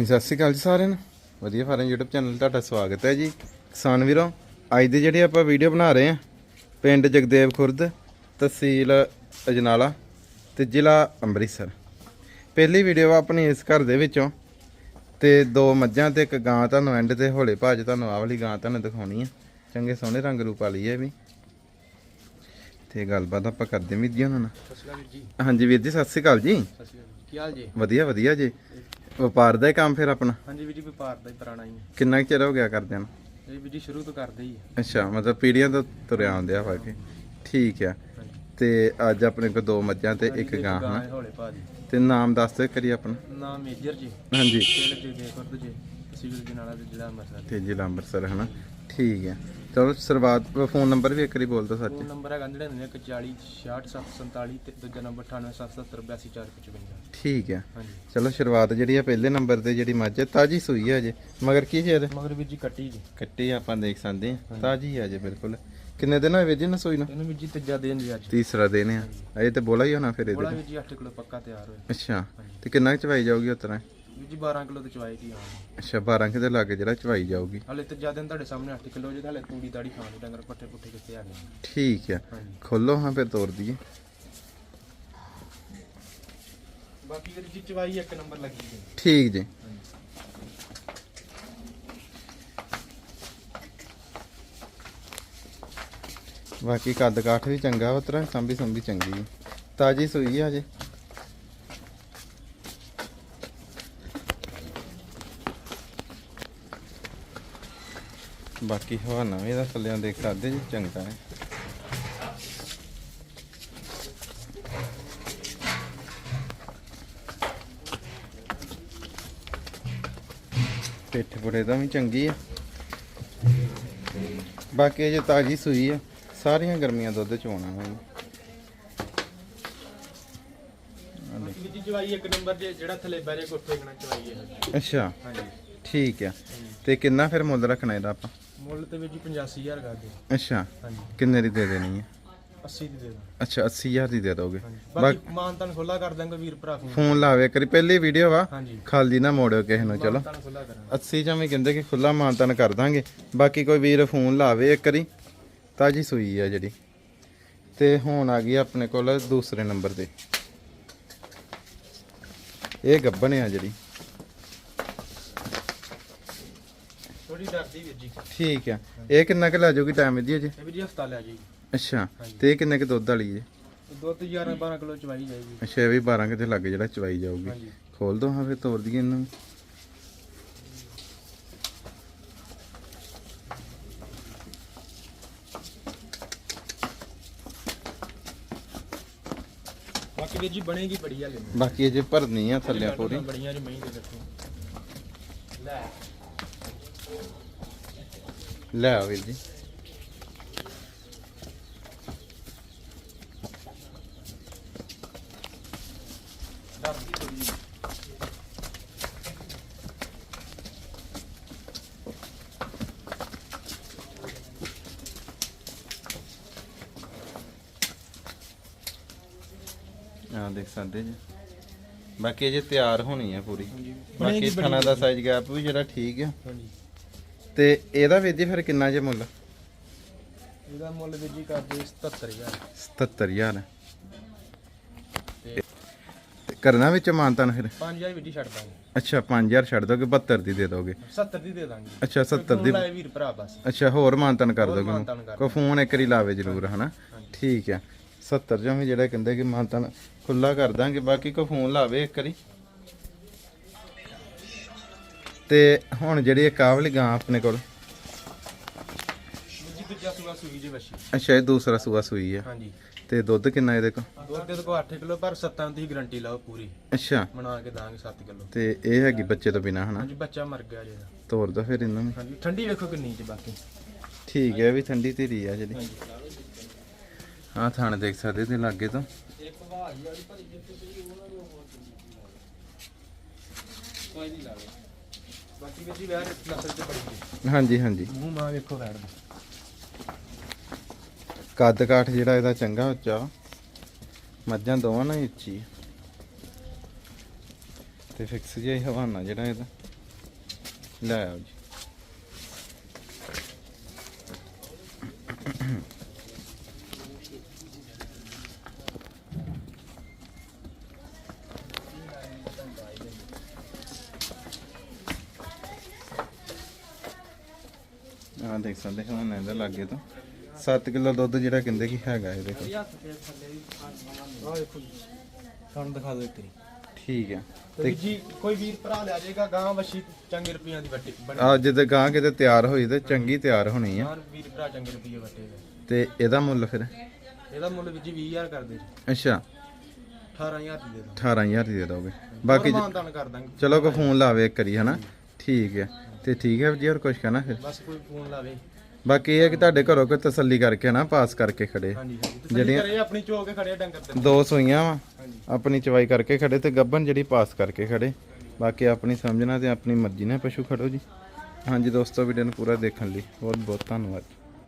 ਹਾਂਜੀ, ਸਤਿ ਸ਼੍ਰੀ ਅਕਾਲ ਜੀ ਸਾਰਿਆਂ ਨੂੰ। ਵਧੀਆ ਫਾਰਮ YouTube ਚੈਨਲ ਤੁਹਾਡਾ ਸਵਾਗਤ ਹੈ ਜੀ। ਕਿਸਾਨ ਵੀਰੋ, ਅੱਜ ਦੇ ਜਿਹੜੇ ਆਪਾਂ ਵੀਡੀਓ ਬਣਾ ਰਹੇ ਆ ਪਿੰਡ ਜਗਦੇਵ ਖੁਰਦ, ਤਹਿਸੀਲ ਅਜਨਾਲਾ ਤੇ ਜ਼ਿਲ੍ਹਾ ਅੰਮ੍ਰਿਤਸਰ। ਪਹਿਲੀ ਵੀਡੀਓ ਆਪਣੀ ਇਸ ਘਰ ਦੇ ਵਿੱਚੋਂ ਤੇ ਦੋ ਮੱਝਾਂ ਤੇ ਇੱਕ ਗਾਂ ਤੁਹਾਨੂੰ ਐਂਡ ਤੇ ਹੌਲੇ ਭਾਜ ਤੁਹਾਨੂੰ ਆਹ ਵਾਲੀ ਗਾਂ ਤੁਹਾਨੂੰ ਦਿਖਾਉਣੀ ਆ। ਚੰਗੇ ਸੋਹਣੇ ਰੰਗ ਰੂਪ ਵਾਲੀ ਹੈ ਵੀ। ਤੇ ਗੱਲਬਾਤ ਆਪਾਂ ਕਰਦੇ ਵੀਰ ਜੀ ਉਹਨਾਂ ਨਾਲ। ਹਾਂਜੀ ਵੀਰ ਜੀ ਸਤਿ ਸ਼੍ਰੀ ਅਕਾਲ ਜੀ। ਸਤਿ ਸ਼੍ਰੀ ਅਕਾਲ ਕੀ ਹਾਲ ਜੀ? ਵਧੀਆ ਵਧੀਆ ਜੀ। ਵਪਾਰ ਦਾ ਹੀ ਕੰਮ ਫਿਰ ਆਪਣਾ? ਹਾਂਜੀ ਵੀਰ ਜੀ ਵਪਾਰ ਦਾ ਹੀ ਪੁਰਾਣਾ ਹੀ ਹੈ। ਕਿੰਨਾ ਚਿਰ ਹੋ ਗਿਆ ਕਰਦਿਆਂ ਨੂੰ? ਇਹ ਵੀਰ ਜੀ ਸ਼ੁਰੂ ਤੋਂ ਕਰਦੇ ਹੀ ਹੈ। ਅੱਛਾ ਮਤਲਬ ਪੀੜੀਆਂ ਤੋਂ ਤੁਰਿਆ ਆਉਂਦੇ ਆ ਕੇ ਠੀਕ ਆ। ਤੇ ਅੱਜ ਆਪਣੇ ਕੋਲ ਦੋ ਮੱਝਾਂ ਤੇ ਇੱਕ ਗਾਂ ਹਨਾ? ਹੈ ਤੇ ਨਾਮ ਦੱਸ ਦਿਓ ਕਰੀ ਆਪਣਾ। ਨਾਮ ਮੇਜਰ ਜੀ। ਹਾਂਜੀ। ਦੇ ਜੀ। ਤਹਿਸੀਲ ਜਨਾਲਾ ਦੇ ਜ਼ਿਲ੍ਹਾ ਅੰਮ੍ਰਿਤਸਰ। ਤੇ ਜ਼ਿਲ੍ਹਾ ਅੰਮ੍ਰਿਤਸਰ ਹਨਾ? ਠੀਕ ਆ ਚਲੋ ਸ਼ੁਰੂਆਤ ਫੋਨ ਨੰਬਰ ਵੀ ਇੱਕ ਵਾਰੀ ਬੋਲ ਦਿਓ ਸੱਚ। ਫੋਨ ਨੰਬਰ ਹੈਗਾ 9940 6647 ਤੇ ਦੂਜਾ ਨੰਬਰ 9877822455 ਠੀਕ ਹਾਂਜੀ। ਚਲੋ ਸ਼ੁਰੂਆਤ ਜਿਹੜੀ ਆ ਪਹਿਲੇ ਨੰਬਰ ਤੇ ਜਿਹੜੀ ਮੱਝ ਹੈ ਤਾਜੀ ਸੂਈ ਹੈ ਅਜੇ। ਮਗਰ ਕੀ ਜੇ? ਮਗਰ ਵੀਰ ਜੀ ਕੱਟੀ ਜੀ। ਕੱਟੀ ਆਪਾਂ ਦੇਖ ਸਕਦੇ ਆ ਤਾਜੀ ਹੈ ਅਜੇ ਬਿਲਕੁਲ। ਕਿੰਨੇ ਦਿਨ ਹੋਏ ਵੀਰ ਜੀ ਨਾ ਸੂਈ ਨੂੰ? ਇਹਨੂੰ ਵੀਰ ਜੀ ਤੀਜਾ ਦਿਨ ਜੀ ਅੱਜ। ਤੀਸਰਾ ਦਿਨ ਆ। ਅਜੇ ਤੇ ਬੋਲਾ ਹੀ ਹੋਣਾ ਫਿਰ ਬੋਲਾ ਇਹਦੇ ਵੀਰ ਜੀ 8 ਕਿਲੋ ਪੱਕਾ ਤਿਆਰ ਹੋਇਆ। ਅੱਛਾ। ਤੇ ਕਿੰਨਾ ਚਵਾਈ ਜਾਊਗੀ ਉਤਰਾ ਜੀ 12 ਕਿਲੋ ਤੇ ਦੀ ਆਉਣੀ ਅੱਛਾ 12 ਕਿਤੇ ਲੱਗ ਜਿਹੜਾ ਚਵਾਈ ਜਾਊਗੀ। ਹਲੇ ਤੀਜਾ ਦਿਨ ਤੁਹਾਡੇ ਸਾਹਮਣੇ 8 ਕਿਲੋ ਜੇ ਹਲੇ ਤੂੜੀ ਦਾੜੀ ਖਾਣ ਨੂੰ ਡੰਗਰ ਪੱਠੇ ਪੁੱਠੇ ਕਿੱਥੇ ਆ ਗਏ। ਠੀਕ ਆ। ਹਾਂਜੀ। ਖੋਲੋ ਹਾਂ ਫਿਰ ਤੋੜ ਦਈਏ। ਬਾਕੀ ਵੀਰ ਜੀ ਚਵਾਈ ਇੱਕ ਨੰਬਰ ਲੱਗੀ ਜੀ। ਠੀਕ ਜੀ। ਬਾਕੀ ਕੱਦ ਕਾਠ ਵੀ ਚੰਗਾ ਵਾ ਤਰਾ ਸੰਭੀ ਸੰਭੀ ਚੰਗੀ ਹੈ ਤਾਜੀ ਸੂਈ ਆ ਬਾਕੀ ਹਵਾਨਾ ਵੀ ਇਹਦਾ ਥੱਲਿਆਂ ਦੇਖ ਸਕਦੇ ਜੀ ਚੰਗਾ ਹੈ। ਪਿੱਠ ਪੁੜੇ ਦਾ ਵੀ ਚੰਗੀ ਆ। ਬਾਕੀ ਇਹ ਜੇ ਤਾਜੀ ਸੂਈ ਆ ਸਾਰੀਆਂ ਗਰਮੀਆਂ ਦੁੱਧ ਚ ਆਉਣਾ ਵਾ ਬਾਕੀ ਵੀਰ ਜੀ ਚਵਾਈ ਇੱਕ ਨੰਬਰ ਜੇ ਜਿਹੜਾ ਥੱਲੇ ਬਹਿਰੇ ਕੋਠੇ ਗਣਾ ਚਵਾਈ ਹੈ ਅੱਛਾ ਹਾਂਜੀ। ਠੀਕ ਆ। ਤੇ ਕਿੰਨਾ ਫਿਰ ਮੁੱਲ ਰੱਖਣਾ ਇਹਦਾ ਆਪਾਂ? ਮੁੱਲ ਤੇ ਜੀ 85000 ਕਰਦੇ ਅੱਛਾ। ਹਾਂਜੀ। ਕਿੰਨੇ ਦੀ ਦੇ ਦੇਣੀ ਹੈ? 80 ਦੀ ਦੇ ਦਾਂ ਅੱਛਾ 80000 ਦੀ ਦੇ ਦੋਗੇ। ਹਾਂਜੀ। ਬਾਕੀ ਮਾਨ ਤਾਂ ਖੁੱਲਾ ਕਰ ਦਾਂਗੇ ਵੀਰ ਭਰਾ ਫੋਨ। ਫੋਨ ਲਾਵੇ ਕਰੀ ਪਹਿਲੀ ਵੀਡੀਓ ਵਾ। ਹਾਂਜੀ। ਖਾਲੀ ਨਾ ਮੋੜਿਓ ਕਿਸੇ ਨੂੰ ਚਲੋ। ਤਾਂ ਖੁੱਲਾ ਕਰਾਂਗੇ। 80 ਜਾਂ ਵੀ ਕਹਿੰਦੇ ਕਿ ਖੁੱਲਾ ਮਾਨਤਨ ਕਰ ਦਾਂਗੇ। ਬਾਕੀ ਕੋਈ ਵੀਰ ਫੋਨ ਲਾਵੇ ਇੱਕ ਵਾਰੀ ਤਾਜੀ ਸੂਈ ਆ ਜਿਹੜੀ। ਤੇ ਹੁਣ ਆ ਗਈ ਆਪਣੇ ਕੋਲ ਦੂਸਰੇ ਨੰਬਰ ਤੇ। ਇਹ ਗੱਬਣ ਆ ਜਿਹੜੀ। ਥੋੜੀ ਡਰਦੀ ਵੀਰ ਜੀ। ਠੀਕ ਆ। ਇਹ ਕਿੰਨਾ ਕੁ ਲੈ ਜਾਊਗੀ ਟਾਈਮ ਇਹਦੀ ਅਜੇ? ਇਹ ਵੀਰ ਜੀ ਹਫਤਾ ਲੈ ਜੀ ਅੱਛਾ। ਤੇ ਇਹ ਕਿੰਨੇ ਕੁ ਦੁੱਧ ਵਾਲੀ ਹੈ ਦੁੱਧ 11 12 ਕਿਲੋ ਚਵਾਈ ਜਾਏਗੀ ਅੱਛਾ ਇਹ ਵੀ 12 ਕਿਤੇ ਲੱਗ ਜਿਹੜਾ ਚਵਾਈ ਜਾਊਗੀ। ਖੋਲ ਦੋ ਹਾਂ ਫਿਰ ਤੋੜ ਦਈਏ ਇਹਨੂੰ। ਬਾਕੀ ਵੀਰ ਜੀ ਬਣੇਗੀ ਬੜੀ ਹਾਲੇ ਬਾਕੀ ਅਜੇ ਭਰਨੀ ਆ ਥੱਲੇ ਪੂਰੀ। ਬੜੀਆਂ ਜੀ ਮਹੀਂ ਦੇ ਦੇਖੋ ਲੈ। ਲੈ ਆਓ ਵੀਰ ਜੀ। ਆ ਦੇਖ ਸਕਦੇ ਜੀ। ਬਾਕੀ ਅਜੇ ਤਿਆਰ ਹੋਣੀ ਆ ਪੂਰੀ। ਬਾਕੀ ਥਣਾ ਦਾ ਸਾਈਜ਼ ਗੈਪ ਵੀ ਜਿਹੜਾ ਠੀਕ ਆ। ਹਾਂਜੀ। ਤੇ ਇਹਦਾ ਵੀਰ ਜੀ ਫਿਰ ਕਿੰਨਾ ਜੇ ਮੁੱਲ? ਇਹਦਾ ਮੁੱਲ ਵੀਰ ਜੀ ਕਰਦੇ 77000 77000 ਤੇ ਕਰਨਾ ਵਿੱਚ ਮਾਨਤਨ ਫਿਰ? 5000 ਵੀਰ ਜੀ ਛੱਡ ਦਾਂਗੇ। ਅੱਛਾ 5000 ਛੱਡ ਦੋਗੇ 72 ਦੀ ਦੇ ਦੋਗੇ। 70 ਦੀ ਦੇ ਦਾਂਗੇ। ਅੱਛਾ 70 ਦੀ ਲਾਏ ਵੀਰ ਭਰਾ ਬਸ। ਅੱਛਾ ਹੋਰ ਮਾਨਤਨ ਕਰ ਦੋਗੇ ਮਾਨਤਾਨ ਕਰ ਕੋਈ ਫੋਨ ਇੱਕ ਵਾਰੀ ਲਾਵੇ ਜ਼ਰੂਰ ਹਨਾ? ਠੀਕ ਆ। 70 ਜਾਂ ਵੀ ਜਿਹੜਾ ਕਹਿੰਦੇ ਕਿ ਮਾਨਤਨ ਖੁੱਲਾ ਕਰ ਦਾਂਗੇ ਬਾਕੀ ਕੋਈ ਫੋਨ ਲਾਵੇ ਇੱਕ ਵਾਰੀ। ਤੇ ਹੁਣ ਜਿਹੜੀ ਇਹ ਕਾਵਲੀ ਗਾਂ ਆਪਣੇ ਕੋਲ। ਵੀਰ ਜੀ ਦੂਜਾ ਸੂਆ ਸੂਈ ਜੀ ਵਸ਼ੀ ਅੱਛਾ ਇਹ ਦੂਸਰਾ ਸੂਆ ਸੂਈ ਆ। ਹਾਂਜੀ। ਤੇ ਦੁੱਧ ਕਿੰਨਾ ਇਹਦੇ ਕੋਲ? ਦੁੱਧ ਦੇ ਕੋ 8 ਕਿਲੋ ਪਰ 7 ਦੀ ਗਾਰੰਟੀ ਲਾਓ ਪੂਰੀ। ਅੱਛਾ। ਬਣਾ ਕੇ ਦਾਂਗੇ 7 ਕਿਲੋ। ਤੇ ਇਹ ਹੈਗੀ ਬੱਚੇ ਤੋਂ ਬਿਨਾ ਹਨਾ? ਹਾਂਜੀ ਬੱਚਾ ਮਰ ਗਿਆ ਜੀ। ਤੋਰ ਦੋ ਫਿਰ ਇਹਨਾਂ ਨੂੰ। ਹਾਂਜੀ ਠੰਡੀ ਵੇਖੋ ਕਿੰਨੀ ਚ ਬਾਕੀ। ਠੀਕ ਹੈ ਵੀ ਠੰਡੀ ਧੀਰੀ ਆ ਜਿਹੜੀ। ਆਹ ਥਾਣ ਦੇਖ ਸਕਦੇ ਤੇ ਲਾਗੇ ਤੋਂ। ਇੱਕ ਵਾਹੀ ਵਾਲੀ ਭਰੀ ਜਿੱਥੇ ਪਈ ਉਹਨਾਂ ਨੂੰ ਕੋਈ ਨਹੀਂ ਲਾਵੇ ਬਾਕੀ ਵੀ ਜੀ ਵਿਆਹ ਨਸਲ ਚ ਬੜੀ ਜੀ ਹਾਂਜੀ ਹਾਂਜੀ ਮੂੰਹ ਮਾਂ ਵੇਖੋ ਵੈੜ ਦਾ ਕੱਦ ਕਾਠ ਜਿਹੜਾ ਇਹਦਾ ਚੰਗਾ ਉੱਚਾ। ਮੱਝਾਂ ਦੋਵਾਂ ਨਾਲ ਹੀ ਉੱਚੀ ਆ। ਤੇ ਫਿਕਸ ਜਿਹਾ ਹੀ ਹਵਾਨਾ ਜਿਹੜਾ ਇਹਦਾ ਲੈ ਆਓ ਜੀ ਆ ਦੇਖ ਸਕਦੇ ਹੋ ਨਾ ਇਹਦੇ ਲਾਗੇ ਤੋਂ। 7 ਕਿਲੋ ਦੁੱਧ ਜਿਹੜਾ ਕਹਿੰਦੇ ਕਿ ਹੈਗਾ ਇਹਦੇ ਕੋਲ। ਵੀ ਤੁਹਾਨੂੰ ਦਿਖਾ ਦਿਓ ਇੱਕ ਵਾਰੀ ਠੀਕ ਹੈ। ਤੇ ਵੀਰ ਜੀ ਕੋਈ ਵੀਰ ਭਰਾ ਲੈ ਜਾਏਗਾ ਗਾਂ ਵਛੀ ਚੰਗੇ ਰੁਪਈਆਂ ਦੀ ਵੱਟੀ ਬਣੀ। ਆ ਜਿੱਦੇ ਗਾਂ ਕਿਤੇ ਤਿਆਰ ਹੋਈ ਤੇ ਚੰਗੀ ਤਿਆਰ ਹੋਣੀ ਆ। ਯਾਰ ਵੀਰ ਭਰਾ ਚੰਗੇ ਰੁਪਈਏ ਵੱਟੇ ਨੇ ਤੇ ਇਹਦਾ ਮੁੱਲ ਫਿਰ? ਇਹਦਾ ਮੁੱਲ ਜੀ 20000 ਕਰਦੇ ਜੀ। ਅੱਛਾ। 18000 ਦੀ ਦੇ ਦਾਂ 18000 ਦੀ ਦੇ ਦੋਗੇ। ਬਾਕੀ ਕਰ ਦਾਂਗੇ। ਚਲੋ ਕੋ ਫੋਨ ਲਾਵੇ ਇੱਕ ਕਰੀ ਹਨਾ? ਠੀਕ ਹੈ। ਤੇ ਠੀਕ ਹੈ ਜੀ ਹੋਰ ਕੁਝ ਕਹਿਣਾ ਫਿਰ? ਬਸ ਕੋਈ ਫੋਨ ਲਾਵੇ। ਬਾਕੀ ਇਹ ਹੈ ਕਿ ਤੁਹਾਡੇ ਘਰੋਂ ਕੋਈ ਤਸੱਲੀ ਕਰਕੇ ਨਾ ਪਾਸ ਕਰਕੇ ਖੜੇ। ਹਾਂਜੀ ਹਾਂਜੀ। ਜਿਹੜੀਆਂ- ਆਪਣੀ ਚੋ ਕੇ ਖੜੇ ਆ ਡੰਗਰ ਤੇ। ਦੋ ਸੂਈਆਂ ਵਾ ਆਪਣੀ ਚਵਾਈ ਕਰਕੇ ਖੜੇ ਤੇ ਗੱਬਨ ਜਿਹੜੀ ਪਾਸ ਕਰਕੇ ਖੜੇ। ਬਾਕੀ ਆਪਣੀ ਸਮਝਣਾ ਤੇ ਆਪਣੀ ਮਰਜ਼ੀ ਨਾਲ ਪਸ਼ੂ ਖੜੋ ਜੀ। ਹਾਂਜੀ ਦੋਸਤੋ ਵੀਡੀਓ ਨੂੰ ਪੂਰਾ ਦੇਖਣ ਲਈ ਬਹੁਤ ਬਹੁਤ ਧੰਨਵਾਦ।